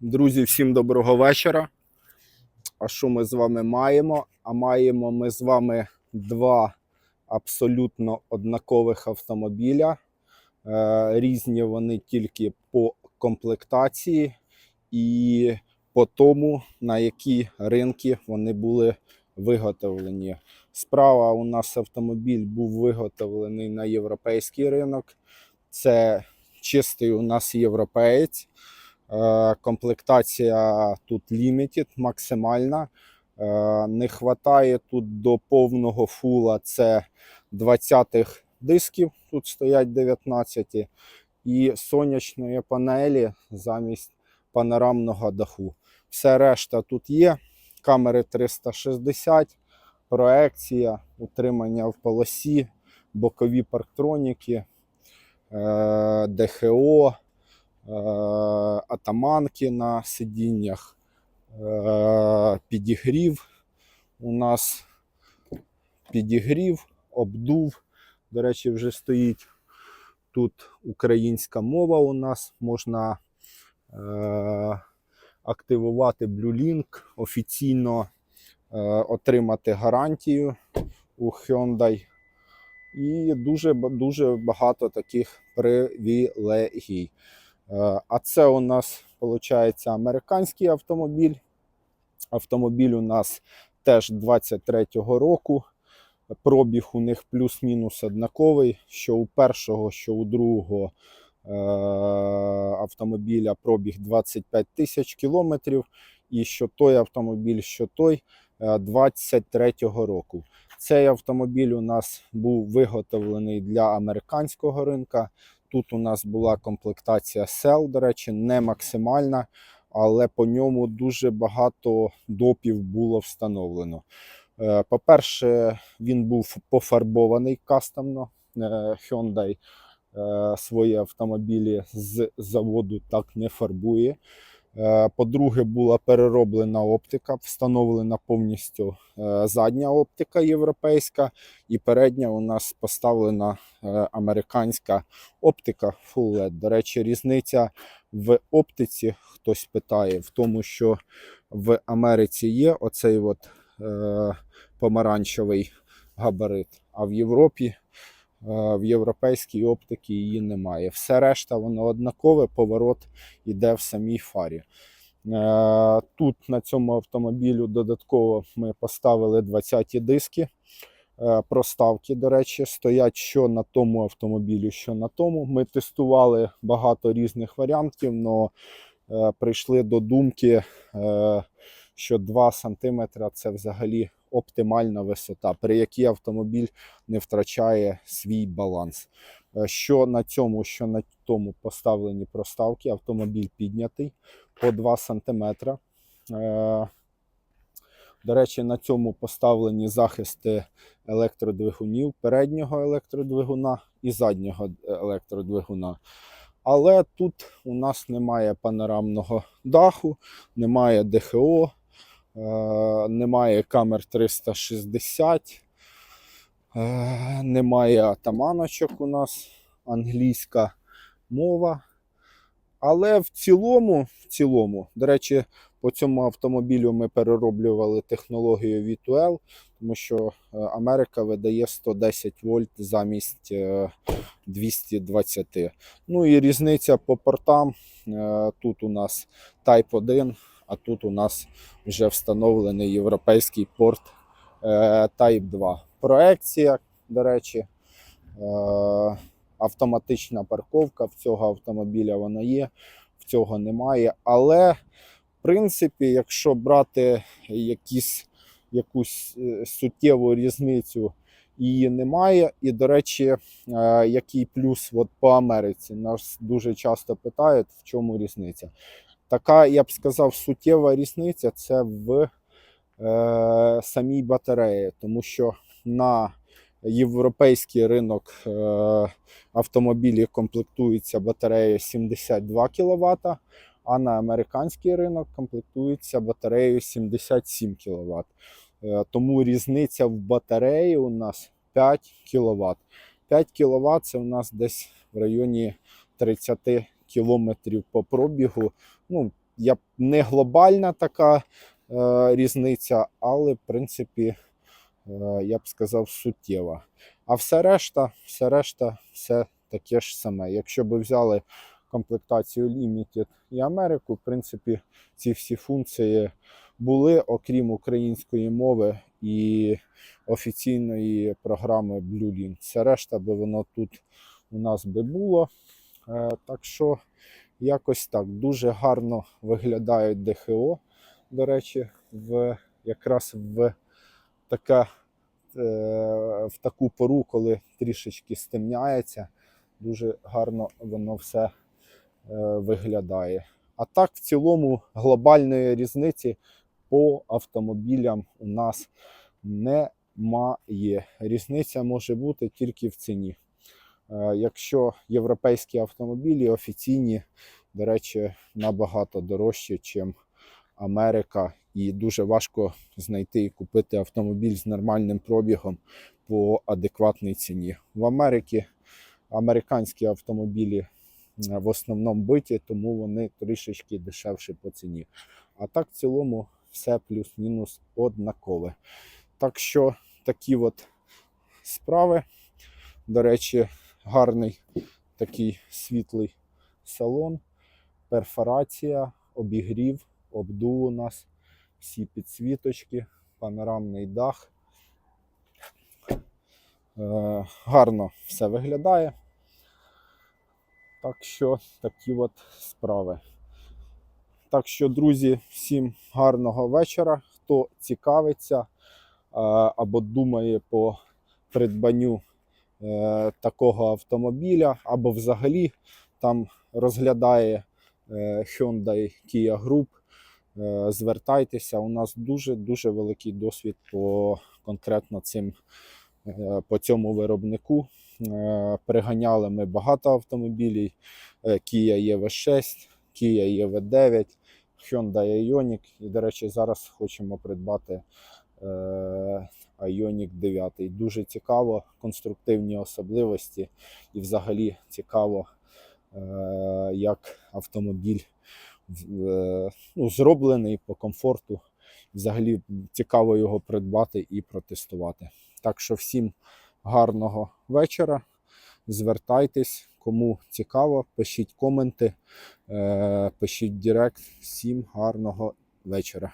Друзі, всім доброго вечора. А що ми з вами маємо? А маємо ми з вами два абсолютно однакових автомобіля. Е, різні вони тільки по комплектації і по тому, на які ринки вони були виготовлені. Справа у нас автомобіль був виготовлений на європейський ринок. Це чистий у нас європеєць. Е, Комплектація тут limited, максимальна. Е, Не вистачає тут до повного фула. Це 20-х дисків, тут стоять 19 і сонячної панелі замість панорамного даху. Все решта тут є. Камери 360, проекція, утримання в полосі, бокові парктроніки, е, ДХО атаманки на сидіннях, е, підігрів. У нас підігрів, обдув. До речі, вже стоїть тут українська мова у нас. Можна е, активувати Blue Link, офіційно е, отримати гарантію у Hyundai. І дуже, дуже багато таких привілегій. Е, А це у нас виходить американський автомобіль. Автомобіль у нас теж 23-го року. Пробіг у них плюс-мінус однаковий. Що у першого, що у другого е, автомобіля пробіг 25 тисяч кілометрів. І що той автомобіль, що той е, 23-го року. Цей автомобіль у нас був виготовлений для американського ринка. Тут у нас була комплектація сел, до речі, не максимальна, але по ньому дуже багато допів було встановлено. Е, По-перше, він був пофарбований кастомно. Е, Hyundai е, свої автомобілі з заводу так не фарбує. Е, По-друге, була перероблена оптика, встановлена повністю е, задня оптика європейська, і передня у нас поставлена е, американська оптика Full LED. До речі, різниця в оптиці, хтось питає, в тому, що в Америці є оцей от, е, помаранчевий габарит, а в Європі, в європейській оптиці її немає. Все решта воно однакове, поворот іде в самій фарі. Е, Тут на цьому автомобілю додатково ми поставили 20-ті диски. Е, Проставки, до речі, стоять що на тому автомобілі, що на тому. Ми тестували багато різних варіантів, але прийшли до думки, е, що 2 см це взагалі оптимальна висота, при якій автомобіль не втрачає свій баланс. Е, Що на цьому, що на тому поставлені проставки, автомобіль піднятий по 2 см. До речі, на цьому поставлені захисти електродвигунів, переднього електродвигуна і заднього електродвигуна. Але тут у нас немає панорамного даху, немає ДХО, е, немає камер 360, е, немає атаманочок у нас, англійська мова. Але в цілому, в цілому, до речі, по цьому автомобілю ми перероблювали технологію V2L, тому що е, Америка видає 110 вольт замість е, 220. Ну і різниця по портам. Е, Тут у нас Type 1, а тут у нас вже встановлений європейський порт е, Type 2. Проекція, до речі, е, автоматична парковка в цього автомобіля вона є, в цього немає. Але, в принципі, якщо брати якісь, якусь е, суттєву різницю, її немає. І, до речі, який плюс от по Америці? Нас дуже часто питають, в чому різниця. Така, я б сказав, суттєва різниця це в е, самій батареї, тому що на європейський ринок е, автомобілі комплектується батареєю 72 кВт, а на американський ринок комплектується батареєю 77 кВт. Е, Тому різниця в батареї у нас 5 кВт. 5 кВт це у нас десь в районі 30 км по пробігу. Ну, я не глобальна така е, різниця, але в принципі, е, я б сказав, суттєва. А все решта, все решта, все таке ж саме. Якщо б взяли комплектацію Limited і Америку, в принципі, ці всі функції були, окрім української мови і офіційної програми BlueLink. Все решта би воно тут у нас би було. Е, Так що якось так дуже гарно виглядають ДХО. До речі, в якраз в таке, е, в таку пору, коли трішечки стемняється, дуже гарно воно все е, виглядає. А так, в цілому, глобальної різниці по автомобілям у нас немає. Різниця може бути тільки в ціні. Е, Якщо європейські автомобілі офіційні, до речі, набагато дорожчі, ніж Америка, і дуже важко знайти і купити автомобіль з нормальним пробігом по адекватній ціні. В Америці американські автомобілі е, в основному биті, тому вони трішечки дешевші по ціні. А так в цілому все плюс-мінус однакове. Так що такі от справи. До речі, гарний такий світлий салон, перфорація, обігрів, обдув у нас, всі підсвіточки, панорамний дах. Е, гарно все виглядає. Так що такі от справи. Так що, друзі, всім гарного вечора. Хто цікавиться е, або думає по придбанню такого автомобіля, або взагалі там розглядає е, Hyundai Kia Group, е, звертайтеся. У нас дуже-дуже великий досвід по конкретно цим, е, по цьому виробнику. Е, Приганяли ми багато автомобілів. Е, Kia EV6, Kia EV9, Hyundai Ioniq. І, до речі, зараз хочемо придбати е, Ioniq 9. Дуже цікаво, конструктивні особливості і взагалі цікаво, е, як автомобіль е, ну, зроблений по комфорту. Взагалі цікаво його придбати і протестувати. Так що всім гарного вечора. Звертайтесь, кому цікаво, пишіть коменти, е, пишіть директ. Всім гарного вечора.